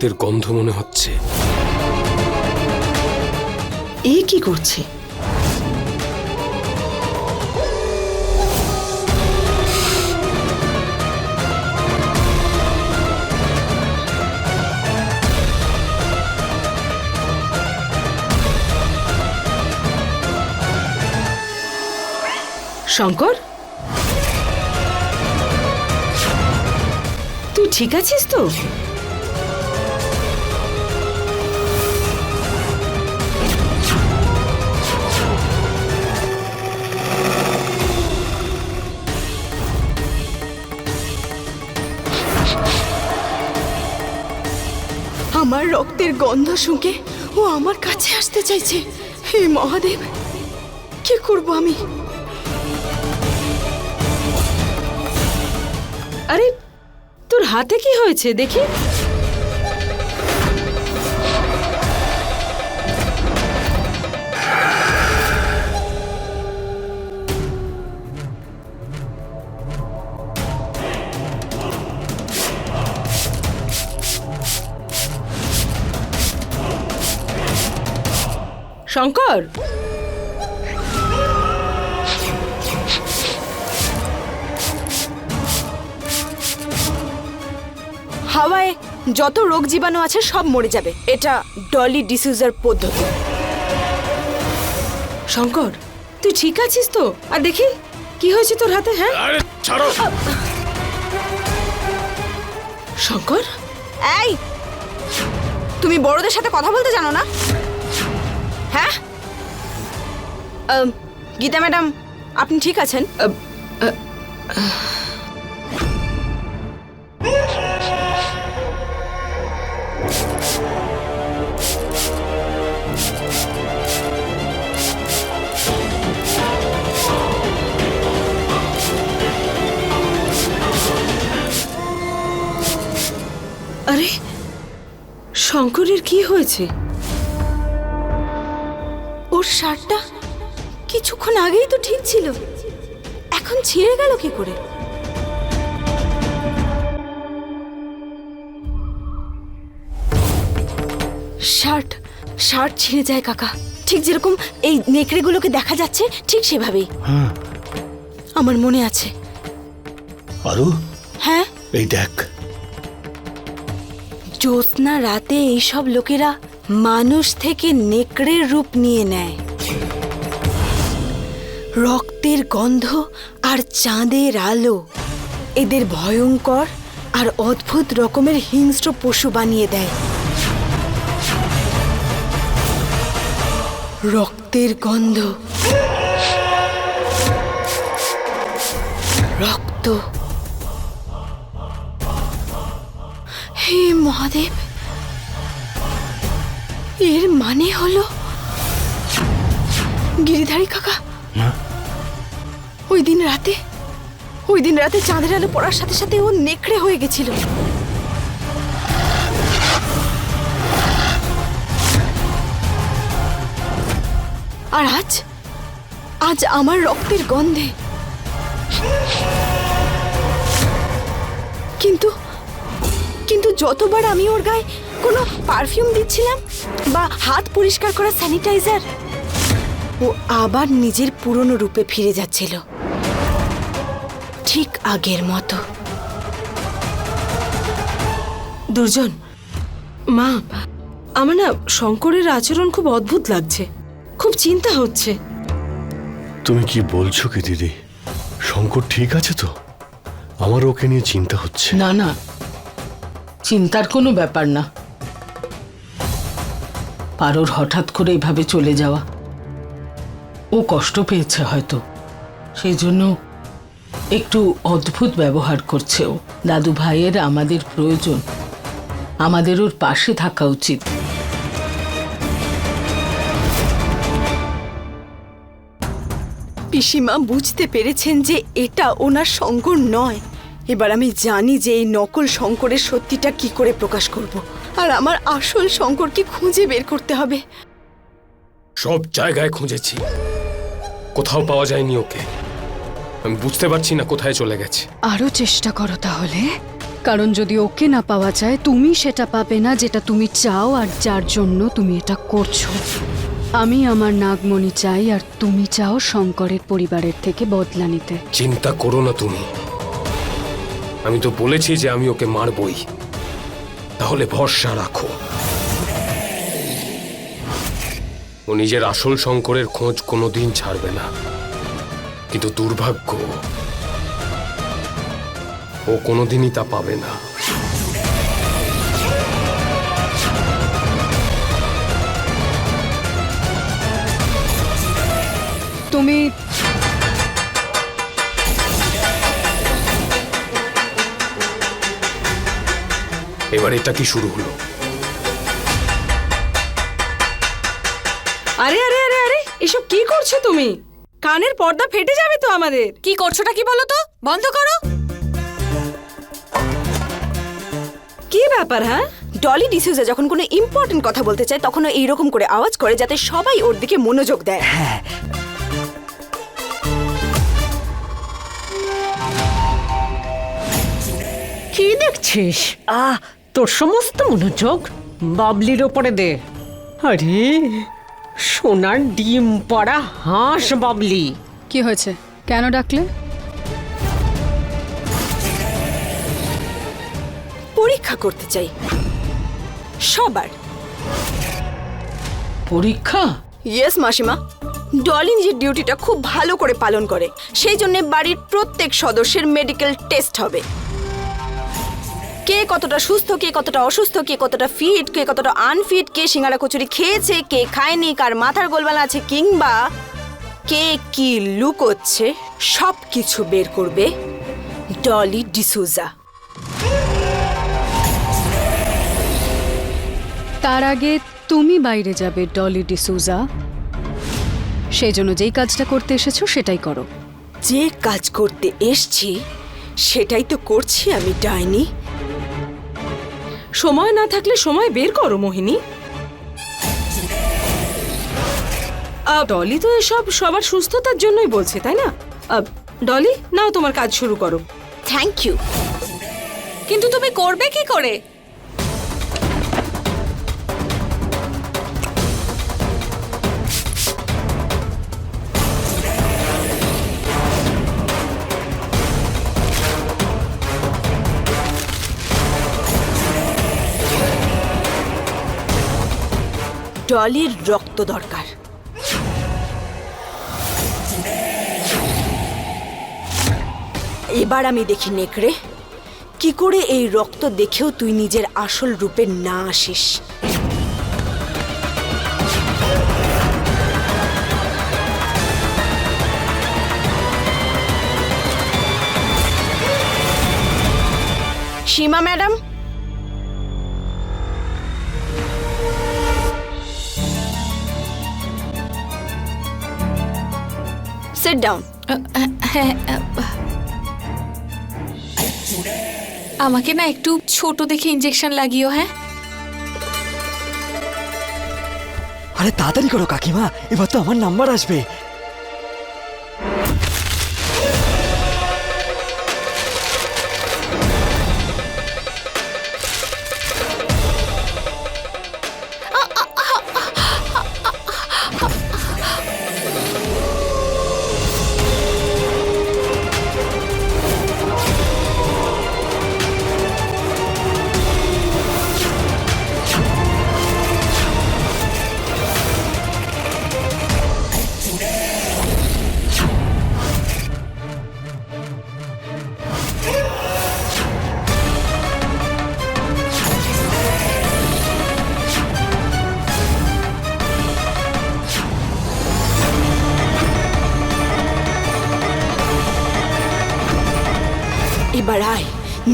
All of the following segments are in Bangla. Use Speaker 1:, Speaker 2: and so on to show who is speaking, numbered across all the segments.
Speaker 1: রক্তের গন্ধ মনে হচ্ছে।
Speaker 2: এ কি করছে? শঙ্কর? তুই ঠিক আছিস তো? আমার রক্তের গন্ধ শুঁকে ও আমার কাছে আসতে চাইছে। হে মহাদেব, কি করব আমি? আরে, তোর হাতে কি হয়েছে দেখি? শঙ্কর? হাওয়ায় যত রোগ জীবাণু আছে সব মরে যাবে। এটা ডলি ডিসিউজার পদ্ধতি। শঙ্কর তুই ঠিক আছিস তো? আর দেখি কি হয়েছে তোর হাতে হ্যাঁ?
Speaker 1: আরে ছাড়ো।
Speaker 2: শঙ্কর? এই তুমি বড়দের সাথে কথা বলতে জানো না? হ্যাঁ? গীতা ম্যাডাম আপনি ঠিক আছেন? আরে শঙ্করের কি হয়েছে? ওর শার্টটা কিছুক্ষণ আগেই তো ঠিক ছিল। এখন ছিঁড়ে গেল কি করে? শার্ট শার্ট ছিঁড়ে যায় কাকা। ঠিক যেরকম এই নেকড়েগুলোকে দেখা যাচ্ছে ঠিক সেভাবেই। আমার মনে আছে।
Speaker 3: আরু?
Speaker 2: হ্যাঁ?
Speaker 3: এই দেখ।
Speaker 2: জ্যোৎস্না রাতে এইসব লোকেরা মানুষ থেকে নেকড়ের রূপ নিয়ে নেয়। রক্তের গন্ধ আর চাঁদের আলো। এদের ভয়ঙ্কর আর অদ্ভুত রকমের হিংস্র পশু বানিয়ে দেয়। রক্তের গন্ধ। রক্ত। হে মহাদেব এর মানে হলো? গিরিধারী কাকা? ওই দিন রাতে ওই দিন রাতে চাঁদের আলো পড়ার সাথে সাথে ও নেকড়ে হয়ে গেছিল। আর আজ আজ আমার রক্তের গন্ধে। কিন্তু কিন্তু যতবার আমি ওর গায়ে কোনো পারফিউম দিচ্ছিলাম বা হাত পরিষ্কার করা স্যানিটাইজার? ও আবার নিজের পুরনো রূপে ফিরে যাচ্ছিল। ঠিক আগের মতো। দুর্জন মা আমার না শঙ্করের আচরণ খুব অদ্ভুত লাগছে। খুব চিন্তা হচ্ছে।
Speaker 3: তুমি কি বলছো কি দিদি? শঙ্কর ঠিক আছে তো? আমার ওকে নিয়ে চিন্তা হচ্ছে।
Speaker 4: না না চিন্তার কোনো ব্যাপার না। পারোর হঠাৎ করে এভাবে চলে যাওয়া। ও কষ্ট পেয়েছে হয়তো। সেই জন্য একটু অদ্ভুত ব্যবহার করছে ও। দাদু ভাইয়ের আমাদের প্রয়োজন। আমাদের ওর পাশে থাকা উচিত।
Speaker 2: পিসিমা বুঝতে পেরেছেন যে এটা ওনার শঙ্কর নয়। এবার আমি জানি যে এই নকল শঙ্করের সত্যিটা কি করে প্রকাশ করব। আর আমার আসল শঙ্করকে খুঁজে বের করতে হবে।
Speaker 1: সব জায়গায় খুঁজেছি। কোথাও পাওয়া যায়নি ওকে। আমি বুঝতে পারছি না কোথায় চলে গেছে।
Speaker 5: আরও চেষ্টা করো তাহলে। কারণ যদি ওকে না পাওয়া যায় তুমি সেটা পাবে না যেটা তুমি চাও আর যার জন্য তুমি এটা করছ। আমি আমার নাগমণি চাই আর তুমি চাও শঙ্করের পরিবারের থেকে বদলা নিতে।
Speaker 1: চিন্তা করো না তুমি। আমি তো বলেছি যে আমি ওকে মারবই। তাহলে ভরসা রাখো। ও নিজের আসল শঙ্করের খোঁজ কোনোদিন ছাড়বে না। কিন্তু দুর্ভাগ্য, ও কোনোদিনই তা পাবে না।
Speaker 5: তুমি
Speaker 1: এবার এটা কি শুরু হলো?
Speaker 2: আরে আরে আরে আরে এসব কি করছ তুমি? কানের পর্দা ফেটে যাবে তো আমাদের।
Speaker 6: কি করছোটা কি বলো তো? বন্ধ করো।
Speaker 2: কি ব্যাপার হ্যাঁ? ডলি ডিসিউজা যখন কোনো ইম্পর্টেন্ট কথা বলতে চায় তখন ও এইরকম করে আওয়াজ করে যাতে সবাই ওর দিকে মনোযোগ দেয়। হ্যাঁ।
Speaker 7: কি দেখছিস? আহ তোর সমস্ত মনোযোগ বাবলির ওপরে দে। আরে সোনার ডিম পড়া হাঁস বাবলি।
Speaker 5: কি হয়েছে? কেন ডাকলে?
Speaker 2: পরীক্ষা করতে চাই। সবার।
Speaker 4: পরীক্ষা?
Speaker 2: ইয়েস মাসিমা। ডলি নিজের ডিউটিটা খুব ভালো করে পালন করে। সেই জন্য বাড়ির প্রত্যেক সদস্যের মেডিকেল টেস্ট হবে। কে কতটা সুস্থ কে কতটা অসুস্থ কে কতটা ফিট কে কতটা আনফিট কে সিঙ্গারা কচুরি খেয়েছে কে খায়নি কার মাথার গোলবালা আছে কিংবা কে কি লুকোচ্ছে সব কিছু বের করবে ডলি ডিসুজা।
Speaker 5: তার আগে তুমি বাইরে যাবে ডলি ডিসুজা। সেই জন্য যেই কাজটা করতে এসেছ সেটাই করো।
Speaker 2: যে কাজ করতে এসছি সেটাই তো করছি আমি ডাইনি। সময় না থাকলে সময় বের করো মোহিনী। ডলি তো এসব সবার সুস্থতার জন্যই বলছে তাই না? ডলি নাও তোমার কাজ শুরু করো। থ্যাংক ইউ
Speaker 6: কিন্তু তুমি করবে কি করে?
Speaker 2: ডলির রক্ত দরকার। এবার আমি দেখি নেকড়ে, কি করে এই রক্ত দেখেও তুই নিজের আসল রূপে না আসিস। সীমা ম্যাডাম সিট ডাউন
Speaker 6: হ্যাঁ আমাকে না একটু ছোট দেখে ইঞ্জেকশন লাগিও হ্যাঁ?
Speaker 8: আরে তাড়াতাড়ি করো কাকিমা। এবার তো আমার নাম্বার আসবে।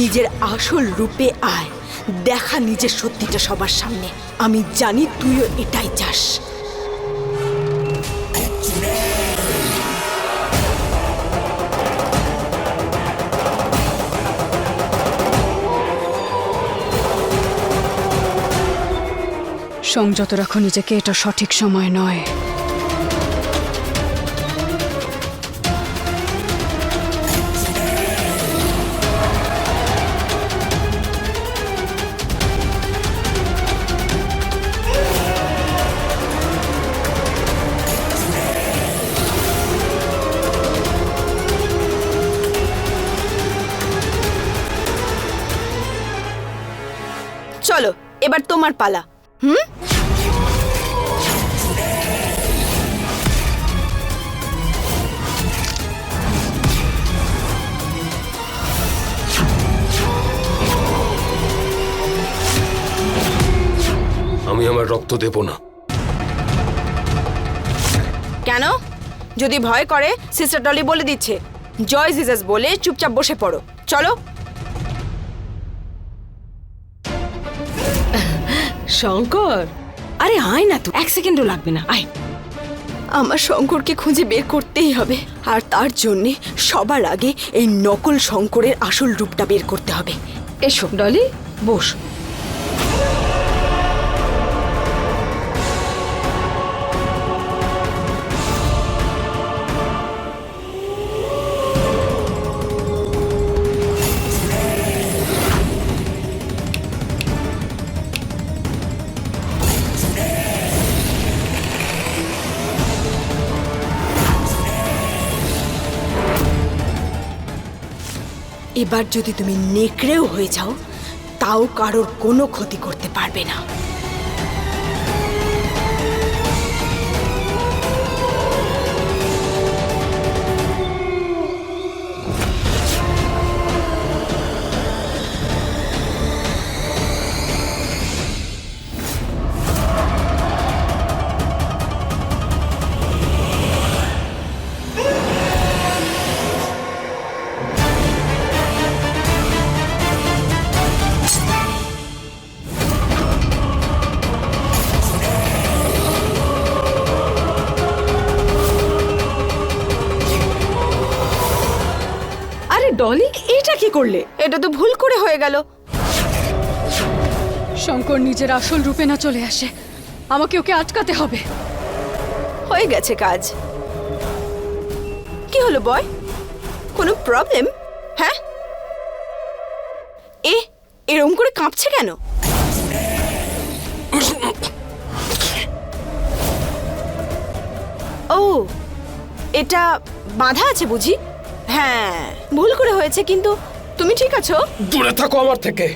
Speaker 2: নিজের আসল রূপে আয়। দেখা নিজের সত্যিটা সবার সামনে। আমি জানি তুইও এটাই চাস।
Speaker 5: সংযত রাখো নিজেকে, এটা সঠিক সময় নয়।
Speaker 2: তোমার পালা। হুম?
Speaker 1: আমি আমার রক্ত দেব না।
Speaker 2: কেন? যদি ভয় করে সিস্টার ডলি বলে দিচ্ছে। জয় জিজাস বলে চুপচাপ বসে পড়ো। চলো।
Speaker 7: শঙ্কর? আরে আয় না তো এক সেকেন্ডও লাগবে না আয়।
Speaker 2: আমার শঙ্করকে খুঁজে বের করতেই হবে আর তার জন্যে সবার আগে এই নকল শঙ্করের আসল রূপটা বের করতে হবে।
Speaker 7: এসো ডলি বস।
Speaker 2: এবার যদি তুমি নেকড়েও হয়ে যাও তাও কারোর কোনো ক্ষতি করতে পারবে না।
Speaker 7: করলে?
Speaker 2: এটা তো ভুল করে হয়ে গেল।
Speaker 5: শঙ্কর নিজের আসল রূপে না চলে আসে। আমাকে ওকে আটকাতে হবে।
Speaker 2: হয়ে গেছে কাজ। কি হলো বয়? কোনো প্রবলেম হ্যাঁ? এ এরম করে কাঁপছে কেন? ও এটা বাধা আছে বুঝি? হ্যাঁ ভুল করে হয়েছে কিন্তু তুমি ঠিক আছো?
Speaker 1: দূরে থাকো আমার থেকে।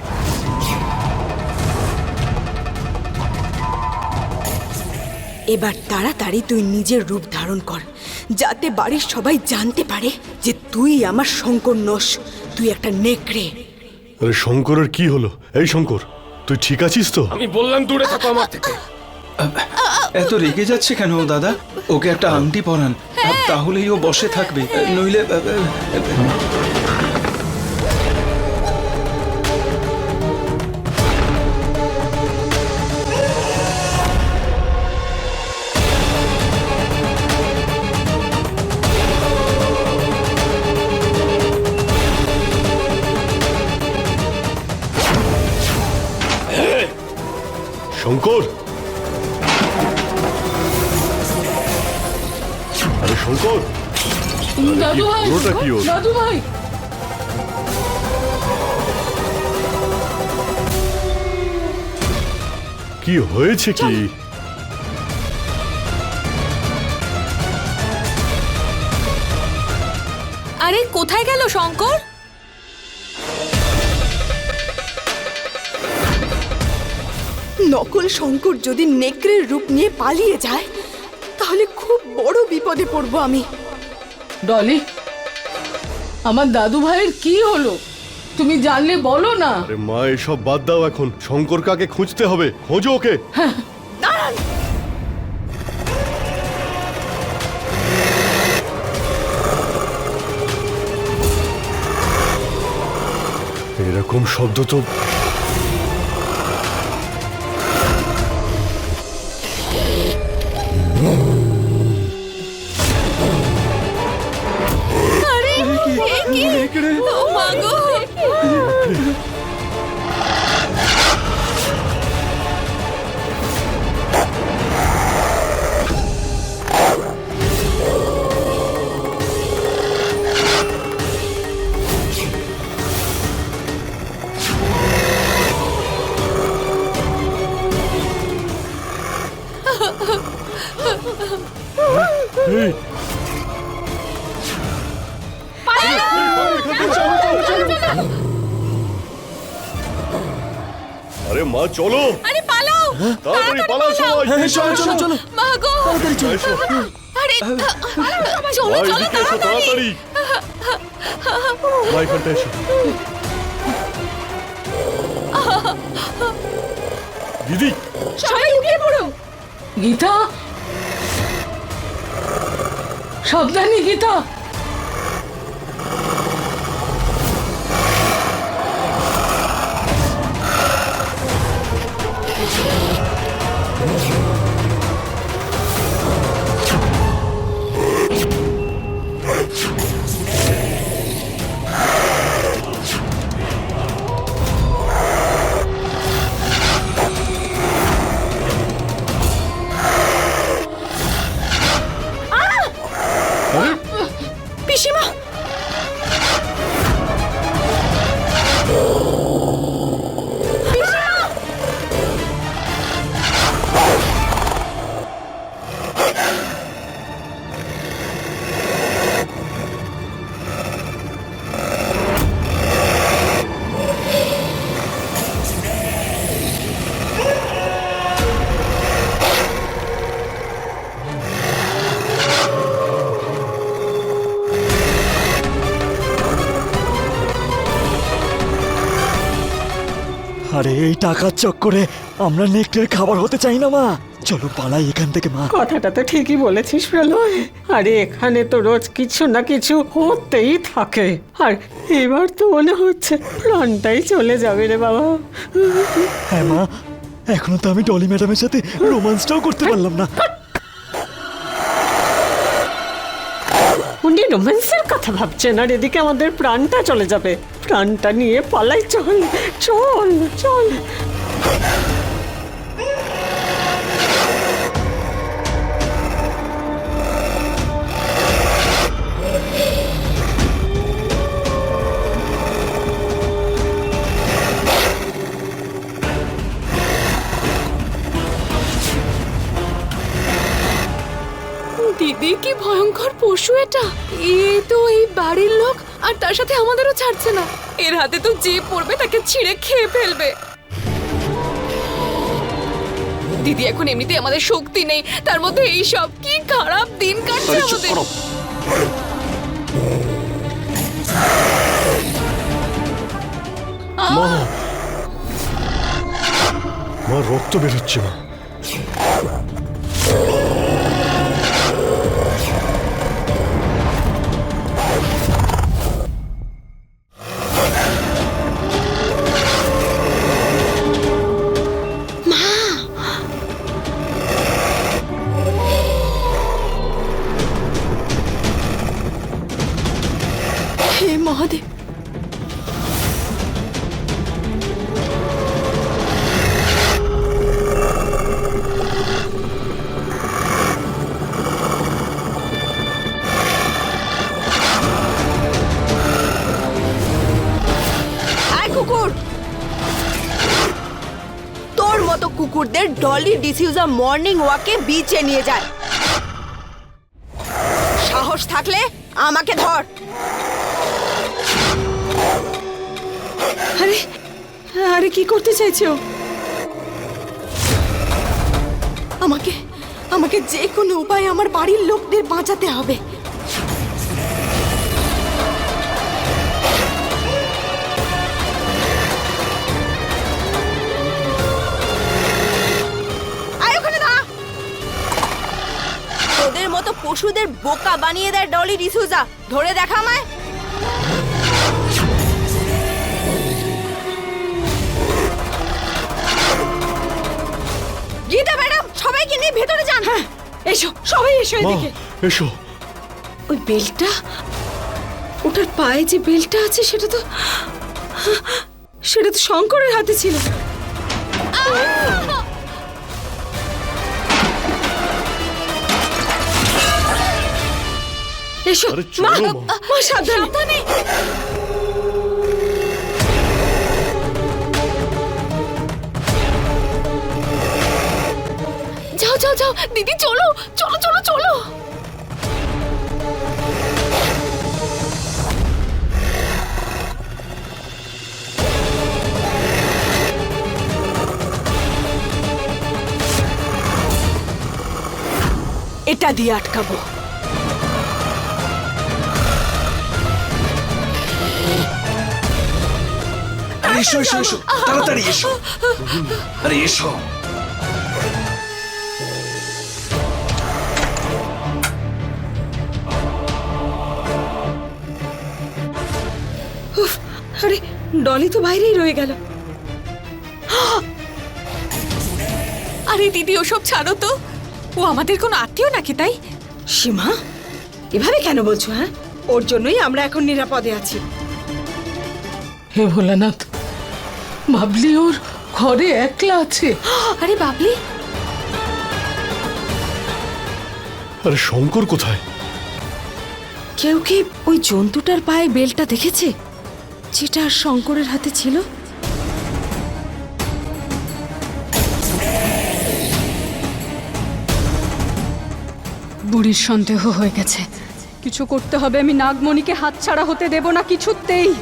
Speaker 2: এবার তাড়াতাড়ি তুই নিজের রূপ ধারণ কর যাতে বাড়ির সবাই জানতে পারে যে তুই আমার শঙ্কর নস তুই একটা নেকড়ে।
Speaker 3: আরে শঙ্করের কি হলো? এই শঙ্কর তুই ঠিক আছিস তো?
Speaker 1: আমি বললাম দূরে থাকো আমার থেকে।
Speaker 9: এত রেগে যাচ্ছে কেন ও দাদা? ওকে একটা আংটি পরান তাহলেই ও বসে থাকবে নইলে
Speaker 3: শঙ্কর। আরে শঙ্কর।
Speaker 4: দাদু ভাই
Speaker 3: পুরোটা কি ওর?
Speaker 4: দাদু ভাই।
Speaker 3: কি হয়েছে কি?
Speaker 6: আরে কোথায় গেল শঙ্কর?
Speaker 2: নকল শঙ্কর যদি নেকড়ের রূপ নিয়ে পালিয়ে যায় তাহলে খুব বড় বিপদে পড়ব আমি।
Speaker 4: ডলি আমার দাদু ভাইয়ের কি হলো? তুমি জানলে বলো না।
Speaker 3: আরে মা এসব বাদ দাও এখন। শঙ্কর কাকে খুঁজতে হবে? খোঁজো ওকে।
Speaker 2: দাঁড়ান!
Speaker 3: এরকম শব্দ তো
Speaker 6: ও মা
Speaker 3: চলো।
Speaker 6: আরে পালাও
Speaker 3: তাড়াতাড়ি পালাও। সবাই
Speaker 9: হ্যাঁ, চলো চলো চলো।
Speaker 6: মা গো।
Speaker 3: এসো
Speaker 6: আরে চলো চলো তাড়াতাড়ি।
Speaker 3: তাড়াতাড়ি। মা এসো। দিদি।
Speaker 6: সবাই লুকিয়ে পড়ো।
Speaker 4: গীতা? সাবধানে গীতা।
Speaker 8: আরে এই টাকার চক্করে আমরা নেকড়ের খাবার হতে চাই না মা। চলো পালাই এখান থেকে মা।
Speaker 10: কথাটা তো ঠিকই বলেছিস প্রলয়। আরে এখানে তো রোজ কিছু না কিছু হতেই থাকে। আর এবার তো মনে হচ্ছে প্রাণটাই চলে যাবে রে বাবা।
Speaker 8: হ্যাঁ মা। এখনও তো আমি ডলি ম্যাডামের সাথে রোমান্সটাও করতে পারলাম না।
Speaker 10: উনি রোম্যান্সের কথা ভাবছেন, আর এদিকে আমাদের প্রাণটা চলে যাবে। প্রাণটা নিয়ে পালাই চল চল চল।
Speaker 6: তার সাথে আমাদেরও ছাড়ছে না। এর হাতে তো যে পড়বে তাকে ছিঁড়ে খেয়ে ফেলবে। দিদি এখন এমনিতে আমাদের শক্তি নেই। তার মধ্যে এই সব কি খারাপ দিন কাটছে আমাদের।
Speaker 3: মা রক্ত বেরোচ্ছে মা।
Speaker 2: কুকুরদের ডলি ডিসিউজা মর্নিং ওয়াকে বিচে নিয়ে যায়। সাহস থাকলে আমাকে ধর। আরে আরে কি করতে চাইছো? আমাকে আমাকে যে কোনো উপায়ে আমার বাড়ির লোকদের বাঁচাতে হবে। পশুদের বোকা বানিয়ে দেয় ডলি ডিসুজা। ধরে দেখা আমায়। গীতা ম্যাডাম সবাইকে নিয়ে ভেতরে যান। হ্যাঁ
Speaker 10: এসো সবাই এসো এদিকে।
Speaker 3: এসো।
Speaker 10: ওই বেলটা ওটার পায়ে যে বেলটা আছে সেটা তো সেটা তো শঙ্করের হাতে ছিল। এসো মা সাবধানে।
Speaker 6: যাও যাও যাও দিদি চলো চলো চলো চলো।
Speaker 2: এটা দিয়ে আটকাবো।
Speaker 9: এসো এসো এসো। তাড়াতাড়ি এসো। আরে এসো।
Speaker 7: আরে ডলি তো বাইরেই রয়ে গেল।
Speaker 6: আরে দিদি ওসব ছাড়ো তো। ও আমাদের কোনো আত্মীয় নাকি তাই?
Speaker 7: সীমা এভাবে কেন বলছো হ্যাঁ? ওর জন্যই আমরা এখন নিরাপদে আছি।
Speaker 4: হে ভোলানাথ বাবলি ওর ঘরে একলা আছে।
Speaker 6: আরে বাবলি।
Speaker 3: আরে শঙ্কর কোথায়?
Speaker 7: কেউ কি ওই জন্তুটার পায়ে বেলটা দেখেছে? যেটা শঙ্করের হাতে ছিল?
Speaker 5: বুড়ির সন্দেহ হয়ে গেছে। কিছু করতে হবে আমি নাগমণিকে হাতছাড়া হতে দেব না কিছুতেই।